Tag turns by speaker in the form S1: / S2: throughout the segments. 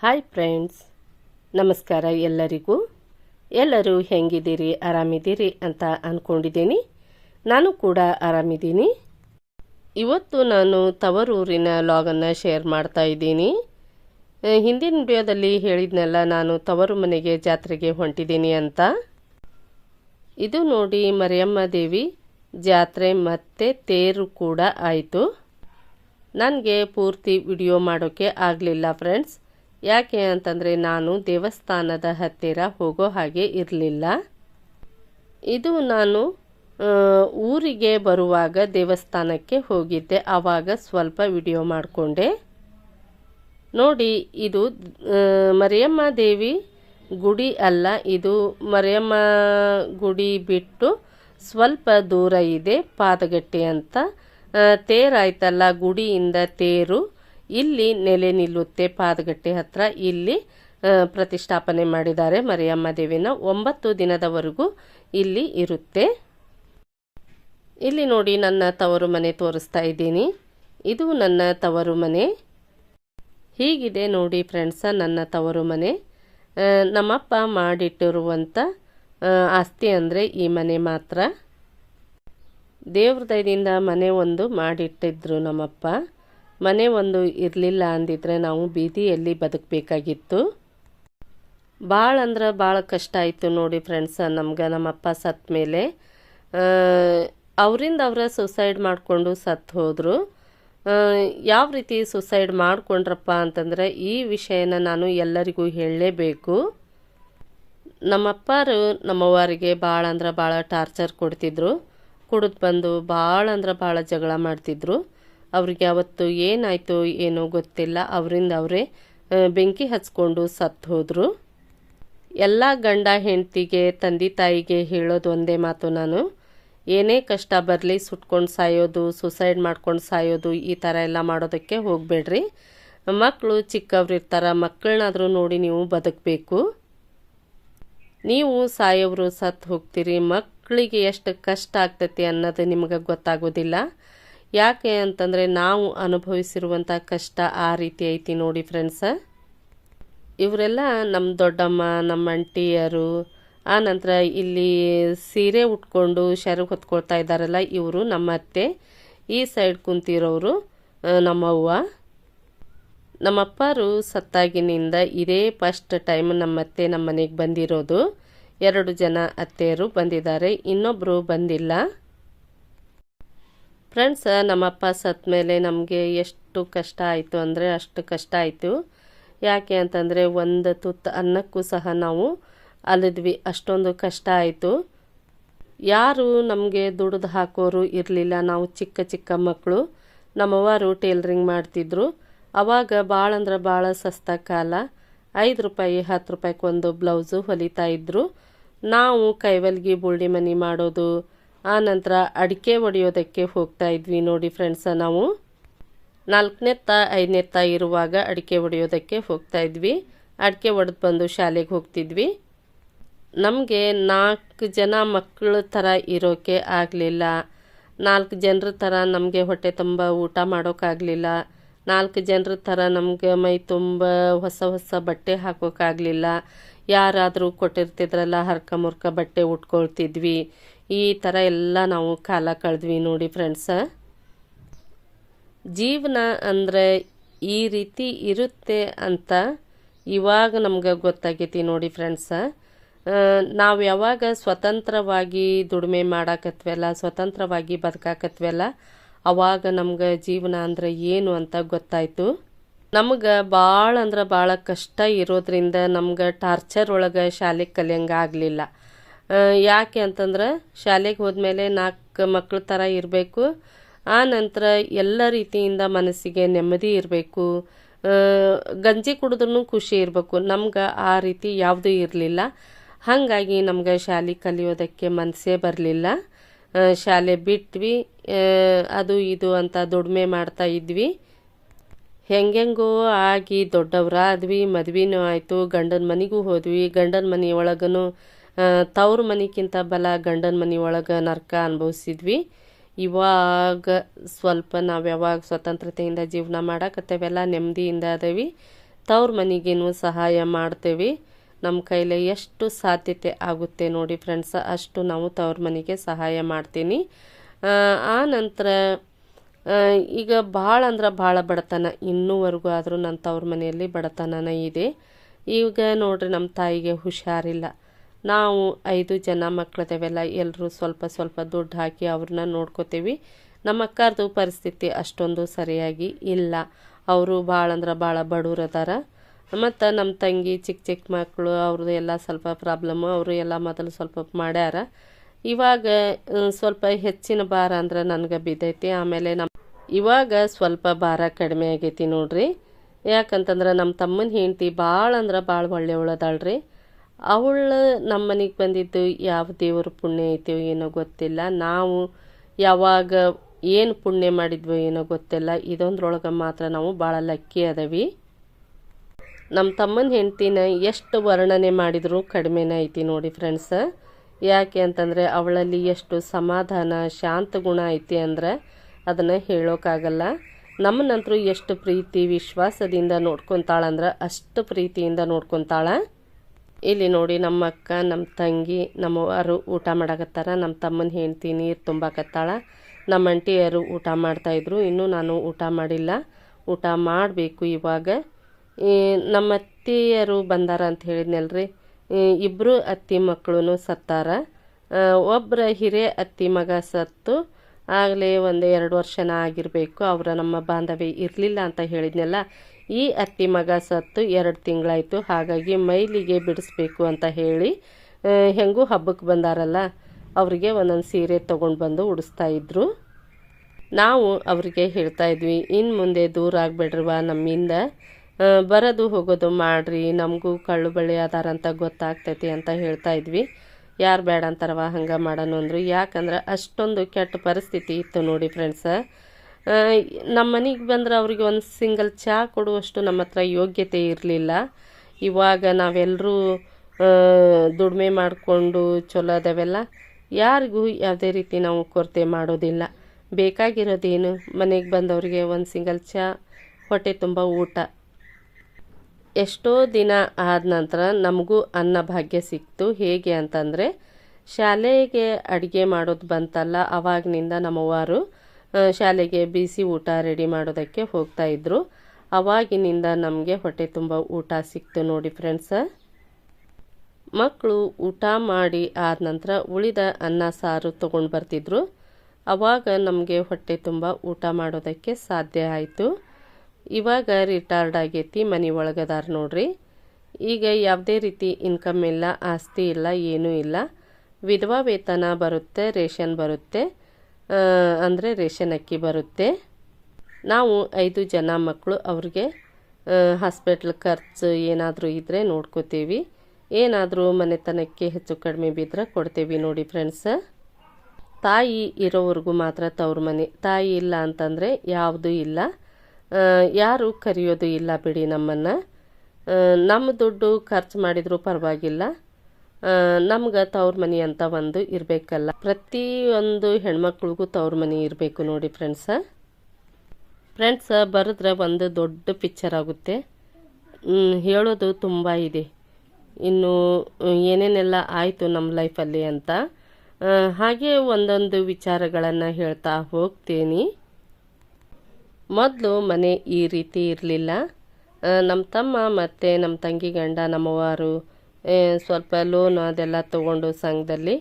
S1: Hi friends ನಮಸ್ಕಾರ ಎಲ್ಲರಿಗೂ. ಎಲ್ಲರೂ ಹೆಂಗಿದ್ದೀರಿ? ಆರಾಮಿದ್ದೀರಿ ಅಂತ ಅಂದ್ಕೊಂಡಿದ್ದೀನಿ ನಾನು ಕೂಡ ಆರಾಮಿದ್ದೀನಿ. ಇವತ್ತು ನಾನು ತವರೂರಿನ ಲಾಗನ್ನು ಶೇರ್ ಮಾಡ್ತಾ ಇದ್ದೀನಿ. ಹಿಂದಿನ ವಿಡಿಯೋದಲ್ಲಿ ಹೇಳಿದ್ನೆಲ್ಲ, ನಾನು ತವರು ಮನೆಗೆ ಜಾತ್ರೆಗೆ ಹೊಂಟಿದ್ದೀನಿ ಅಂತ. ಇದು ನೋಡಿ ಮರಿಯಮ್ಮ ದೇವಿ ಜಾತ್ರೆ ಮತ್ತೆ ತೇರು ಕೂಡ ಆಯಿತು. ನನಗೆ ಪೂರ್ತಿ ವಿಡಿಯೋ ಮಾಡೋಕ್ಕೆ ಆಗಲಿಲ್ಲ ಫ್ರೆಂಡ್ಸ್ ಯಾಕೆ ಅಂತಂದರೆ ನಾನು ದೇವಸ್ಥಾನದ ಹತ್ತಿರ ಹೋಗೋ ಹಾಗೆ ಇರಲಿಲ್ಲ. ಇದು ನಾನು ಊರಿಗೆ ಬರುವಾಗ ದೇವಸ್ಥಾನಕ್ಕೆ ಹೋಗಿದ್ದೆ. ಆವಾಗ ಸ್ವಲ್ಪ ವಿಡಿಯೋ ಮಾಡಿಕೊಂಡೆ. ನೋಡಿ, ಇದು ಮರಿಯಮ್ಮ ದೇವಿ ಗುಡಿ ಅಲ್ಲ. ಇದು ಮರಿಯಮ್ಮ ಗುಡಿ ಬಿಟ್ಟು ಸ್ವಲ್ಪ ದೂರ ಇದೆ, ಪಾದಗಟ್ಟೆ ಅಂತ. ತೇರಾಯ್ತಲ್ಲ ಗುಡಿಯಿಂದ ತೇರು. ಇಲ್ಲಿ ನೆಲೆ ನಿಲ್ಲುತ್ತೆ ಪಾದಗಟ್ಟೆ ಹತ್ರ. ಇಲ್ಲಿ ಪ್ರತಿಷ್ಠಾಪನೆ ಮಾಡಿದ್ದಾರೆ ಮರಿಯಮ್ಮ ದೇವಿನ. ಒಂಬತ್ತು ದಿನದವರೆಗೂ ಇಲ್ಲಿ ಇರುತ್ತೆ. ಇಲ್ಲಿ ನೋಡಿ ನನ್ನ ತವರು ಮನೆ ತೋರಿಸ್ತಾ ಇದ್ದೀನಿ. ಇದು ನನ್ನ ತವರು ಮನೆ. ಹೀಗಿದೆ ನೋಡಿ ಫ್ರೆಂಡ್ಸ, ನನ್ನ ತವರು ಮನೆ. ನಮ್ಮಪ್ಪ ಮಾಡಿಟ್ಟಿರುವಂಥ ಆಸ್ತಿ ಅಂದರೆ ಈ ಮನೆ ಮಾತ್ರ. ದೇವ್ರ ದಯದಿಂದ ಮನೆ ಒಂದು ಮಾಡಿಟ್ಟಿದ್ರು ನಮ್ಮಪ್ಪ. ಮನೆ ಒಂದು ಇರಲಿಲ್ಲ ಅಂದಿದ್ರೆ ನಾವು ಬೀದಿಯಲ್ಲಿ ಬದುಕಬೇಕಾಗಿತ್ತು? ಭಾಳ ಅಂದ್ರೆ ಭಾಳ ಕಷ್ಟ ಆಯಿತು ನೋಡಿ ಫ್ರೆಂಡ್ಸ ನಮ್ಗೆ, ನಮ್ಮಪ್ಪ ಸತ್ತ ಮೇಲೆ. ಅವರಿಂದ ಅವರ ಸುಸೈಡ್ ಮಾಡಿಕೊಂಡು ಸತ್ತು ಹೋದರು. ಯಾವ ರೀತಿ ಸುಸೈಡ್ ಮಾಡಿಕೊಂಡ್ರಪ್ಪ ಅಂತಂದರೆ ಈ ವಿಷಯನ ನಾನು ಎಲ್ಲರಿಗೂ ಹೇಳಲೇಬೇಕು. ನಮ್ಮಪ್ಪರು ನಮ್ಮವರಿಗೆ ಭಾಳ ಅಂದ್ರೆ ಭಾಳ ಟಾರ್ಚರ್ ಕೊಡ್ತಿದ್ರು. ಕುಡಿದು ಬಂದು ಭಾಳ ಅಂದ್ರೆ ಭಾಳ ಜಗಳ ಮಾಡ್ತಿದ್ರು. ಅವ್ರಿಗೆ ಅವತ್ತು ಏನಾಯಿತು ಏನೋ ಗೊತ್ತಿಲ್ಲ. ಅವರಿಂದ ಅವರೇ ಬೆಂಕಿ ಹಚ್ಕೊಂಡು ಸತ್ತು ಹೋದರು. ಎಲ್ಲ ಗಂಡ ಹೆಂಡತಿಗೆ, ತಂದೆ ತಾಯಿಗೆ ಹೇಳೋದು ಒಂದೇ ಮಾತು ನಾನು. ಏನೇ ಕಷ್ಟ ಬರಲಿ, ಸುಟ್ಕೊಂಡು ಸಾಯೋದು ಸುಸೈಡ್ ಮಾಡ್ಕೊಂಡು ಸಾಯೋದು, ಈ ಥರ ಎಲ್ಲ ಮಾಡೋದಕ್ಕೆ ಹೋಗಬೇಡ್ರಿ. ಮಕ್ಕಳು ಚಿಕ್ಕವ್ರಿರ್ತಾರೆ, ಮಕ್ಕಳನ್ನಾದರೂ ನೋಡಿ ನೀವು ಬದುಕಬೇಕು. ನೀವು ಸಾಯೋರು ಸತ್ತು ಹೋಗ್ತೀರಿ. ಮಕ್ಕಳಿಗೆ ಎಷ್ಟು ಕಷ್ಟ ಆಗ್ತೈತಿ ಅನ್ನೋದು ನಿಮಗೆ ಗೊತ್ತಾಗೋದಿಲ್ಲ. ಯಾಕೆ ಅಂತಂದರೆ ನಾವು ಅನುಭವಿಸಿರುವಂಥ ಕಷ್ಟ ಆ ರೀತಿ ಐತಿ ನೋಡಿ ಫ್ರೆಂಡ್ಸ ಇವರೆಲ್ಲ ನಮ್ಮ ದೊಡ್ಡಮ್ಮ ನಮ್ಮ ಅಂಟಿಯರು ಆ ನಂತರ ಇಲ್ಲಿ ಸೀರೆ ಉಟ್ಕೊಂಡು ಶರ ಹೊತ್ಕೊಳ್ತಾ ಇದ್ದಾರಲ್ಲ, ಇವರು ನಮ್ಮ ಅತ್ತೆ. ಈ ಸೈಡ್ ಕುಂತಿರೋರು ನಮ್ಮ ನಮ್ಮವ್ವ ನಮ್ಮಪ್ಪರು ಸತ್ತಾಗಿನಿಂದ ಇದೇ ಫಸ್ಟ್ ಟೈಮ್ ನಮ್ಮ ಅತ್ತೆ ನಮ್ಮ ಮನೆಗೆ ಬಂದಿರೋದು. ಎರಡು ಜನ ಅತ್ತೆಯರು ಬಂದಿದ್ದಾರೆ ಇನ್ನೊಬ್ಬರು ಬಂದಿಲ್ಲ. ಫ್ರೆಂಡ್ಸ್ ನಮ್ಮಪ್ಪ ಸತ್ತ ಮೇಲೆ ನಮಗೆ ಎಷ್ಟು ಕಷ್ಟ ಆಯಿತು ಅಂದರೆ ಅಷ್ಟು ಕಷ್ಟ ಆಯಿತು. ಯಾಕೆ ಅಂತಂದರೆ ಒಂದು ತುತ್ತು ಅನ್ನಕ್ಕೂ ಸಹ ನಾವು ಅಲಿದ್ವಿ. ಅಷ್ಟೊಂದು ಕಷ್ಟ ಆಯಿತು. ಯಾರು ನಮಗೆ ದುಡಿದು ಹಾಕೋರು ಇರಲಿಲ್ಲ. ನಾವು ಚಿಕ್ಕ ಚಿಕ್ಕ ಮಕ್ಕಳು. ನಮ್ಮವರು ಟೇಲ್ರಿಂಗ್ ಮಾಡ್ತಿದ್ರು. ಅವಾಗ ಭಾಳ ಅಂದ್ರೆ ಭಾಳ ಸಸ್ತ ಕಾಲ. ಐದು ರೂಪಾಯಿ, ಹತ್ತು ರೂಪಾಯಿಗೊಂದು ಬ್ಲೌಸು ಹೊಲಿತಾ ಇದ್ದರು ನಾವು ಕೈವಲ್ಗಿ ಬುಳ್ಳಿ ಮನಿ ಮಾಡೋದು ಆ ನಂತರ ಅಡಿಕೆ ಒಡೆಯೋದಕ್ಕೆ ಹೋಗ್ತಾ ಇದ್ವಿ ನೋಡಿ ಫ್ರೆಂಡ್ಸ ನಾವು. ನಾಲ್ಕನೇ ತಾ, ಐದನೇ ತಾ ಇರುವಾಗ ಅಡಿಕೆ ಹೊಡೆಯೋದಕ್ಕೆ ಹೋಗ್ತಾ ಇದ್ವಿ. ಅಡಿಕೆ ಒಡೆದು ಬಂದು ಶಾಲೆಗೆ ಹೋಗ್ತಿದ್ವಿ. ನಮಗೆ ನಾಲ್ಕು ಜನ ಮಕ್ಕಳ ಥರ ಇರೋಕೆ ಆಗಲಿಲ್ಲ. ನಾಲ್ಕು ಜನರ ಥರ ನಮಗೆ ಹೊಟ್ಟೆ ತುಂಬ ಊಟ ಮಾಡೋಕ್ಕಾಗಲಿಲ್ಲ ನಾಲ್ಕು ಜನರ ಥರ ನಮಗೆ ಮೈ ತುಂಬ ಹೊಸ ಹೊಸ ಬಟ್ಟೆ ಹಾಕೋಕ್ಕಾಗಲಿಲ್ಲ ಯಾರಾದರೂ ಕೊಟ್ಟಿರ್ತಿದ್ರಲ್ಲ ಹರ್ಕ ಮುರ್ಕ ಬಟ್ಟೆ ಉಟ್ಕೊಳ್ತಿದ್ವಿ. ಈ ಥರ ಎಲ್ಲ ನಾವು ಕಾಲ ಕಳೆದ್ವಿ ನೋಡಿ ಫ್ರೆಂಡ್ಸ ಜೀವನ ಅಂದರೆ ಈ ರೀತಿ ಇರುತ್ತೆ ಅಂತ ಇವಾಗ ನಮ್ಗೆ ಗೊತ್ತಾಗೈತಿ ನೋಡಿ ಫ್ರೆಂಡ್ಸ ನಾವು ಯಾವಾಗ ಸ್ವತಂತ್ರವಾಗಿ ದುಡಿಮೆ ಮಾಡಾಕತ್ವಲ್ಲ, ಸ್ವತಂತ್ರವಾಗಿ ಬದುಕಾಕತ್ವಲ್ಲ, ಅವಾಗ ನಮ್ಗೆ ಜೀವನ ಅಂದ್ರೆ ಏನು ಅಂತ ಗೊತ್ತಾಯಿತು. ನಮ್ಗೆ ಭಾಳ ಅಂದ್ರೆ ಭಾಳ ಕಷ್ಟ ಇರೋದ್ರಿಂದ ನಮ್ಗೆ ಟಾರ್ಚರ್ ಒಳಗೆ ಶಾಲೆಗೆ ಕಲಿಯಂಗೆ ಆಗಲಿಲ್ಲ. ಯಾಕೆ ಅಂತಂದ್ರೆ ಶಾಲೆಗೆ ಹೋದ್ಮೇಲೆ ನಾಲ್ಕು ಮಕ್ಕಳ ಥರ ಇರಬೇಕು. ಆ ನಂತರ ಎಲ್ಲ ರೀತಿಯಿಂದ ಮನಸ್ಸಿಗೆ ನೆಮ್ಮದಿ ಇರಬೇಕು. ಗಂಜಿ ಕುಡಿದ್ರೂ ಖುಷಿ ಇರಬೇಕು. ನಮ್ಗೆ ಆ ರೀತಿ ಯಾವುದೂ ಇರಲಿಲ್ಲ. ಹಾಗಾಗಿ ನಮ್ಗೆ ಶಾಲೆ ಕಲಿಯೋದಕ್ಕೆ ಮನಸ್ಸೇ ಬರಲಿಲ್ಲ. ಶಾಲೆ ಬಿಟ್ವಿ. ಅದು ಇದು ಅಂತ ದುಡಿಮೆ ಮಾಡ್ತಾ ಇದ್ವಿ. ಹೆಂಗೆಂಗೋ ಆಗಿ ದೊಡ್ಡವರಾದ್ವಿ ಮದ್ವೆನೂ ಆಯಿತು, ಗಂಡನ ಮನೆಗೂ ಹೋದ್ವಿ. ಗಂಡನ ಮನೆ ತವ್ರ ಮನೆಗಿಂತ ಬಲ ಗಂಡನ ಮನೆ ಒಳಗೆ ನರ್ಕ ಅನುಭವಿಸಿದ್ವಿ. ಇವಾಗ ಸ್ವಲ್ಪ ನಾವು ಯಾವಾಗ ಸ್ವತಂತ್ರತೆಯಿಂದ ಜೀವನ ಮಾಡಕತ್ತೇವೆಲ್ಲ ನೆಮ್ಮದಿಯಿಂದ ಅದೇವಿ. ತವ್ರ ಮನೆಗೇನು ಸಹಾಯ ಮಾಡ್ತೇವೆ. ನಮ್ಮ ಕೈಲಿ ಎಷ್ಟು ಸಾಧ್ಯತೆ ಆಗುತ್ತೆ ನೋಡಿ ಫ್ರೆಂಡ್ಸ್ ಅಷ್ಟು ನಾವು ತವ್ರ ಮನೆಗೆ ಸಹಾಯ ಮಾಡ್ತೀನಿ. ಆ, ನಂತರ ಈಗ ಭಾಳ ಅಂದ್ರೆ ಭಾಳ ಬಡತನ. ಇನ್ನೂವರೆಗೂ ಆದರೂ ನನ್ನ ತವ್ರ ಮನೆಯಲ್ಲಿ ಬಡತನನೇ ಇದೆ. ಈಗ ನೋಡ್ರಿ ನಮ್ಮ ತಾಯಿಗೆ ಹುಷಾರಿಲ್ಲ. ನಾವು ಐದು ಜನ ಮಕ್ಕಳದೇವೆಲ್ಲ ಎಲ್ಲರೂ ಸ್ವಲ್ಪ ಸ್ವಲ್ಪ ದುಡ್ಡು ಹಾಕಿ ಅವ್ರನ್ನ ನೋಡ್ಕೋತೀವಿ. ನಮ್ಮ ಅಕ್ಕರ್ದು ಪರಿಸ್ಥಿತಿ ಅಷ್ಟೊಂದು ಸರಿಯಾಗಿ ಇಲ್ಲ. ಅವರು ಭಾಳ ಅಂದ್ರೆ ಭಾಳ ಬಡವ್ರು ಅದಾರ. ಮತ್ತು ನಮ್ಮ ತಂಗಿ ಚಿಕ್ಕ ಚಿಕ್ಕ ಮಕ್ಕಳು ಅವ್ರದ್ದು ಎಲ್ಲ ಸ್ವಲ್ಪ ಪ್ರಾಬ್ಲಮ್ಮು ಅವರು ಎಲ್ಲ ಮೊದಲು ಸ್ವಲ್ಪ ಮಾಡ್ಯಾರ. ಇವಾಗ ಸ್ವಲ್ಪ ಹೆಚ್ಚಿನ ಭಾರ ಅಂದ್ರೆ ನನಗೆ ಬಿದ್ದೈತಿ. ಆಮೇಲೆ ನಮ್ಮ ಇವಾಗ ಸ್ವಲ್ಪ ಭಾರ ಕಡಿಮೆ ಆಗೈತಿ ನೋಡ್ರಿ. ಯಾಕಂತಂದ್ರೆ ನಮ್ಮ ತಮ್ಮನ ಹೆಂಡತಿ ಭಾಳ ಅಂದ್ರೆ ಭಾಳ ಒಳ್ಳೆಯವಳದಾಳ್ರಿ ಅವಳು ನಮ್ಮ ಮನೆಗೆ ಬಂದಿದ್ದು ಯಾವ ದೇವರ ಪುಣ್ಯ ಐತೋ ಏನೋ ಗೊತ್ತಿಲ್ಲ. ನಾವು ಯಾವಾಗ ಏನು ಪುಣ್ಯ ಮಾಡಿದ್ವೋ ಏನೋ ಗೊತ್ತಿಲ್ಲ. ಇದೊಂದ್ರೊಳಗೆ ಮಾತ್ರ ನಾವು ಭಾಳ ಲಕ್ಕಿ ಅದವಿ. ನಮ್ಮ ತಮ್ಮನ ಹೆಂಡ್ತಿನ ಎಷ್ಟು ವರ್ಣನೆ ಮಾಡಿದರೂ ಕಡಿಮೆನೇ ಐತಿ ನೋಡಿ ಫ್ರೆಂಡ್ಸ್ ಯಾಕೆ ಅಂತಂದರೆ ಅವಳಲ್ಲಿ ಎಷ್ಟು ಸಮಾಧಾನ, ಶಾಂತ ಗುಣ ಐತಿ ಅಂದ್ರೆ ಅದನ್ನು ಹೇಳೋಕ್ಕಾಗಲ್ಲ ನಮ್ಮನಂತರೂ ಎಷ್ಟು ಪ್ರೀತಿ, ವಿಶ್ವಾಸದಿಂದ ನೋಡ್ಕೊತಾಳಂದ್ರೆ ಅಷ್ಟು ಪ್ರೀತಿಯಿಂದ ನೋಡ್ಕೊತಾಳ. ಇಲ್ಲಿ ನೋಡಿ ನಮ್ಮ ಅಕ್ಕ, ನಮ್ಮ ತಂಗಿ ನಮ್ಮವರು ಊಟ ಮಾಡಕತ್ತಾರ. ನಮ್ಮ ತಮ್ಮನ ಹೆಂಡ್ತಿ ನೀರು ತುಂಬಕತ್ತಾಳ. ನಮ್ಮ ಅಂಟಿಯರು ಊಟ ಮಾಡ್ತಾಯಿದ್ರು ಇನ್ನೂ ನಾನು ಊಟ ಮಾಡಿಲ್ಲ. ಊಟ ಮಾಡಬೇಕು ಇವಾಗ. ನಮ್ಮ ಅತ್ತಿಯರು ಬಂದಾರ ಅಂತ ಹೇಳಿದ್ನಲ್ರಿ? ಇಬ್ಬರು ಅತ್ತಿ ಮಕ್ಕಳು ಸತ್ತಾರ. ಒಬ್ಬರ ಹಿರಿಯ ಅತ್ತಿ ಮಗ ಸತ್ತು. ಆಗಲೇ ಒಂದು ಎರಡು ವರ್ಷನ ಆಗಿರಬೇಕು. ಅವರ ನಮ್ಮ ಬಾಂಧವ್ಯ ಇರಲಿಲ್ಲ ಅಂತ ಹೇಳಿದ್ನಲ್ಲ. ಈ ಅತ್ತಿ ಮಗ ಸತ್ತು ಎರಡು ತಿಂಗಳಾಯಿತು. ಹಾಗಾಗಿ ಮೈಲಿಗೆ ಬಿಡಿಸ್ಬೇಕು ಅಂತ ಹೇಳಿ ಹೆಂಗೂ ಹಬ್ಬಕ್ಕೆ ಬಂದಾರಲ್ಲ, ಅವರಿಗೆ ಒಂದೊಂದು ಸೀರೆ ತೊಗೊಂಡು ಬಂದು ಉಡಿಸ್ತಾ ಇದ್ರು. ನಾವು ಅವರಿಗೆ ಹೇಳ್ತಾ ಇದ್ವಿ ಇನ್ನು ಮುಂದೆ ದೂರ ಆಗಬೇಡ್ರವ ನಮ್ಮಿಂದ. ಬರೋದು ಹೋಗೋದು ಮಾಡ್ರಿ. ನಮಗೂ ಕಳ್ಳು ಬಳ್ಳಿ ಅದಾರಂತ ಗೊತ್ತಾಗ್ತೈತಿ ಅಂತ ಹೇಳ್ತಾ ಇದ್ವಿ. ಯಾರು ಬೇಡ ಅಂತಾರವ ಹಂಗೆ ಮಾಡೋಣ ಅಂದರು. ಯಾಕಂದ್ರೆ ಅಷ್ಟೊಂದು ಕೆಟ್ಟ ಪರಿಸ್ಥಿತಿ ಇತ್ತು ನೋಡಿ ಫ್ರೆಂಡ್ಸ ನಮ್ಮ ಮನೆಗೆ ಬಂದ್ರೆ ಅವ್ರಿಗೆ ಒಂದು ಸಿಂಗಲ್ ಚಹಾ ಕೊಡುವಷ್ಟು ನಮ್ಮ ಹತ್ರ ಯೋಗ್ಯತೆ ಇರಲಿಲ್ಲ. ಇವಾಗ ನಾವೆಲ್ಲರೂ ದುಡಿಮೆ ಮಾಡಿಕೊಂಡು ಚಲೋ ಅದಾವೆಲ್ಲ. ಯಾರಿಗೂ ಯಾವುದೇ ರೀತಿ ನಾವು ಕೊರತೆ ಮಾಡೋದಿಲ್ಲ. ಬೇಕಾಗಿರೋದೇನು? ಮನೆಗೆ ಬಂದವರಿಗೆ ಒಂದು ಸಿಂಗಲ್ ಚಹಾ ಹೊಟ್ಟೆ ತುಂಬ ಊಟ. ಎಷ್ಟೋ ದಿನ ಆದ ನಂತರ ನಮಗೂ ಅನ್ನ ಭಾಗ್ಯ ಸಿಕ್ತು. ಹೇಗೆ ಅಂತಂದರೆ, ಶಾಲೆಗೆ ಅಡುಗೆ ಮಾಡೋದು ಬಂತಲ್ಲ ಅವಾಗಿನಿಂದ ನಮ್ಮವರು ಶಾಲೆಗೆ ಬಿಸಿ ಊಟ ರೆಡಿ ಮಾಡೋದಕ್ಕೆ ಹೋಗ್ತಾ ಇದ್ರು. ಅವಾಗಿನಿಂದ ನಮಗೆ ಹೊಟ್ಟೆ ತುಂಬ ಊಟ ಸಿಕ್ತು ನೋಡಿ ಫ್ರೆಂಡ್ಸ ಮಕ್ಕಳು ಊಟ ಮಾಡಿ ಆದ ನಂತರ ಉಳಿದ ಅನ್ನ ಸಾರು ತೊಗೊಂಡು ಬರ್ತಿದ್ರು. ಅವಾಗ ನಮಗೆ ಹೊಟ್ಟೆ ತುಂಬ ಊಟ ಮಾಡೋದಕ್ಕೆ ಸಾಧ್ಯ ಆಯಿತು. ಇವಾಗ ರಿಟೈರ್ಡ್ ಆಗೈತಿ ಮನೆ ಒಳಗದಾರ ನೋಡ್ರಿ. ಈಗ ಯಾವುದೇ ರೀತಿ ಇನ್ಕಮ್ ಇಲ್ಲ, ಆಸ್ತಿ ಇಲ್ಲ, ಏನೂ ಇಲ್ಲ. ವಿಧವಾ ವೇತನ ಬರುತ್ತೆ, ರೇಷನ್ ಬರುತ್ತೆ ಅಂದರೆ ರೇಷನ್ ಅಕ್ಕಿ ಬರುತ್ತೆ. ನಾವು ಐದು ಜನ ಮಕ್ಕಳು ಅವ್ರಿಗೆ ಹಾಸ್ಪಿಟ್ಲ್ ಖರ್ಚು ಏನಾದರೂ ಇದ್ದರೆ ನೋಡ್ಕೋತೀವಿ. ಏನಾದರೂ ಮನೆತನಕ್ಕೆ ಹೆಚ್ಚು ಕಡಿಮೆ ಬಿದ್ದರೆ ಕೊಡ್ತೀವಿ ನೋಡಿ ಫ್ರೆಂಡ್ಸ್ ತಾಯಿ ಇರೋವರೆಗೂ ಮಾತ್ರ ತವ್ರ ಮನೆ. ತಾಯಿ ಇಲ್ಲ ಅಂತಂದರೆ ಯಾವುದೂ ಇಲ್ಲ. ಯಾರು ಕರೆಯೋದು ಇಲ್ಲ ಬಿಡಿ ನಮ್ಮನ್ನು. ನಮ್ಮ ದುಡ್ಡು ಖರ್ಚು ಮಾಡಿದರೂ ಪರವಾಗಿಲ್ಲ. ನಮ್ಗೆ ತವ್ರ ಮನೆ ಅಂತ ಒಂದು ಇರಬೇಕಲ್ಲ. ಪ್ರತಿಯೊಂದು ಹೆಣ್ಮಕ್ಳಿಗೂ ತವ್ರ ಮನೆ ಇರಬೇಕು ನೋಡಿ ಫ್ರೆಂಡ್ಸ ಫ್ರೆಂಡ್ಸ ಬರೆದ್ರೆ ಒಂದು ದೊಡ್ಡ ಪಿಕ್ಚರ್ ಆಗುತ್ತೆ. ಹೇಳೋದು ತುಂಬ ಇದೆ. ಇನ್ನು, ಏನೇನೆಲ್ಲ ಆಯಿತು ನಮ್ಮ ಲೈಫಲ್ಲಿ ಅಂತ. ಹಾಗೆ ಒಂದೊಂದು ವಿಚಾರಗಳನ್ನು ಹೇಳ್ತಾ ಹೋಗ್ತೀನಿ. ಮೊದಲು ಮನೆ ಈ ರೀತಿ ಇರಲಿಲ್ಲ. ನಮ್ಮ ತಮ್ಮ ಮತ್ತು ನಮ್ಮ ತಂಗಿ ಗಂಡ ನಮ್ಮವರು ಸ್ವಲ್ಪ ಲೋನು ಅದೆಲ್ಲ ತೊಗೊಂಡು ಸಂಘದಲ್ಲಿ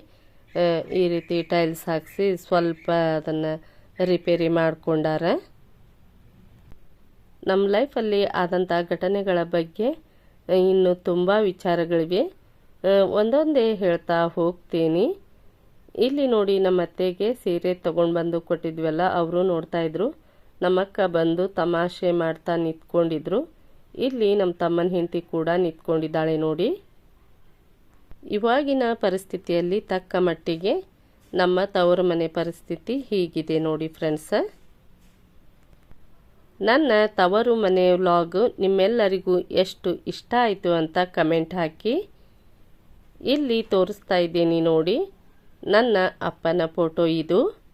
S1: ಈ ರೀತಿ ಟೈಲ್ಸ್ ಹಾಕಿಸಿ ಸ್ವಲ್ಪ ಅದನ್ನು ರಿಪೇರಿ ಮಾಡಿಕೊಂಡಾರೆ. ನಮ್ಮ ಲೈಫಲ್ಲಿ ಆದಂಥ ಘಟನೆಗಳ ಬಗ್ಗೆ ಇನ್ನು ತುಂಬ ವಿಚಾರಗಳಿವೆ. ಒಂದೊಂದೇ ಹೇಳ್ತಾ ಹೋಗ್ತೀನಿ. ಇಲ್ಲಿ ನೋಡಿ ನಮ್ಮ ಅತ್ತೆಗೆ ಸೀರೆ ತೊಗೊಂಡು ಬಂದು ಕೊಟ್ಟಿದ್ವಲ್ಲ, ಅವರು ನೋಡ್ತಾ ಇದ್ರು ನಮ್ಮ ಅಕ್ಕ ಬಂದು ತಮಾಷೆ ಮಾಡ್ತಾ ನಿಂತ್ಕೊಂಡಿದ್ರು. ಇಲ್ಲಿ ನಮ್ಮ ತಮ್ಮನ ಹೆಂಡತಿ ಕೂಡ ನಿಂತ್ಕೊಂಡಿದ್ದಾಳೆ ನೋಡಿ. ಇವಾಗಿನ ಪರಿಸ್ಥಿತಿಯಲ್ಲಿ ತಕ್ಕ ಮಟ್ಟಿಗೆ ನಮ್ಮ ತವರು ಮನೆ ಪರಿಸ್ಥಿತಿ ಹೀಗಿದೆ ನೋಡಿ ಫ್ರೆಂಡ್ಸ. ನನ್ನ ತವರು ಮನೆ ವ್ಲಾಗ್ ನಿಮ್ಮೆಲ್ಲರಿಗೂ ಎಷ್ಟು ಇಷ್ಟ ಆಯಿತು ಅಂತ ಕಮೆಂಟ್ ಹಾಕಿ. ಇಲ್ಲಿ ತೋರಿಸ್ತಾ ಇದ್ದೀನಿ ನೋಡಿ. ನನ್ನ ಅಪ್ಪನ ಫೋಟೋ ಇದು.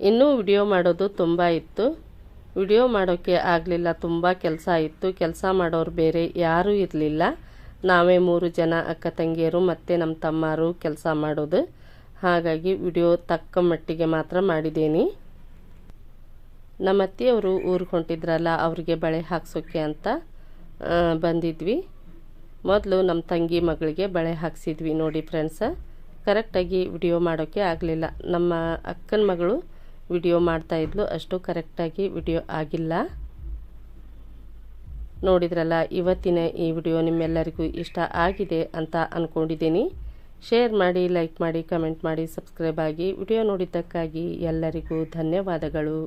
S1: ಇನ್ನೂ ವಿಡಿಯೋ ಮಾಡೋದು ತುಂಬ ಇತ್ತು. ವಿಡಿಯೋ ಮಾಡೋಕ್ಕೆ ಆಗಲಿಲ್ಲ, ತುಂಬ ಕೆಲಸ ಇತ್ತು. ಕೆಲಸ ಮಾಡೋರು ಬೇರೆ ಯಾರೂ ಇರಲಿಲ್ಲ. ನಾವೇ ಮೂರು ಜನ ಅಕ್ಕ ತಂಗಿಯರು, ಮತ್ತು ನಮ್ಮ ತಮ್ಮರು ಕೆಲಸ ಮಾಡೋದು. ಹಾಗಾಗಿ ವಿಡಿಯೋ ತಕ್ಕ ಮಟ್ಟಿಗೆ ಮಾತ್ರ ಮಾಡಿದ್ದೀನಿ. ನಮ್ಮ ಅತ್ತೆಯವರು ಊರಿಗೆ ಹೊಂಟಿದ್ರಲ್ಲ, ಅವರಿಗೆ ಬಳೆ ಹಾಕ್ಸೋಕ್ಕೆ ಅಂತ ಬಂದಿದ್ವಿ. ಮೊದಲು ನಮ್ಮ ತಂಗಿ ಮಗಳಿಗೆ ಬಳೆ ಹಾಕ್ಸಿದ್ವಿ ನೋಡಿ ಫ್ರೆಂಡ್ಸ. ಕರೆಕ್ಟಾಗಿ ವಿಡಿಯೋ ಮಾಡೋಕ್ಕೆ ಆಗಲಿಲ್ಲ. ನಮ್ಮ ಅಕ್ಕನ ಮಗಳು ವಿಡಿಯೋ ಮಾಡ್ತಾಯಿದ್ಲು ಅಷ್ಟು ಕರೆಕ್ಟಾಗಿ ವಿಡಿಯೋ ಆಗಿಲ್ಲ. ನೋಡಿದ್ರಲ್ಲ, ಇವತ್ತಿನ ಈ ವಿಡಿಯೋ ನಿಮ್ಮೆಲ್ಲರಿಗೂ ಇಷ್ಟ ಆಗಿದೆ ಅಂತ ಅಂದ್ಕೊಂಡಿದ್ದೀನಿ ಶೇರ್ ಮಾಡಿ ಲೈಕ್ ಮಾಡಿ ಕಮೆಂಟ್ ಮಾಡಿ ಸಬ್ಸ್ಕ್ರೈಬ್ ಆಗಿ ವಿಡಿಯೋ ನೋಡಿದ್ದಕ್ಕಾಗಿ ಎಲ್ಲರಿಗೂ ಧನ್ಯವಾದಗಳು.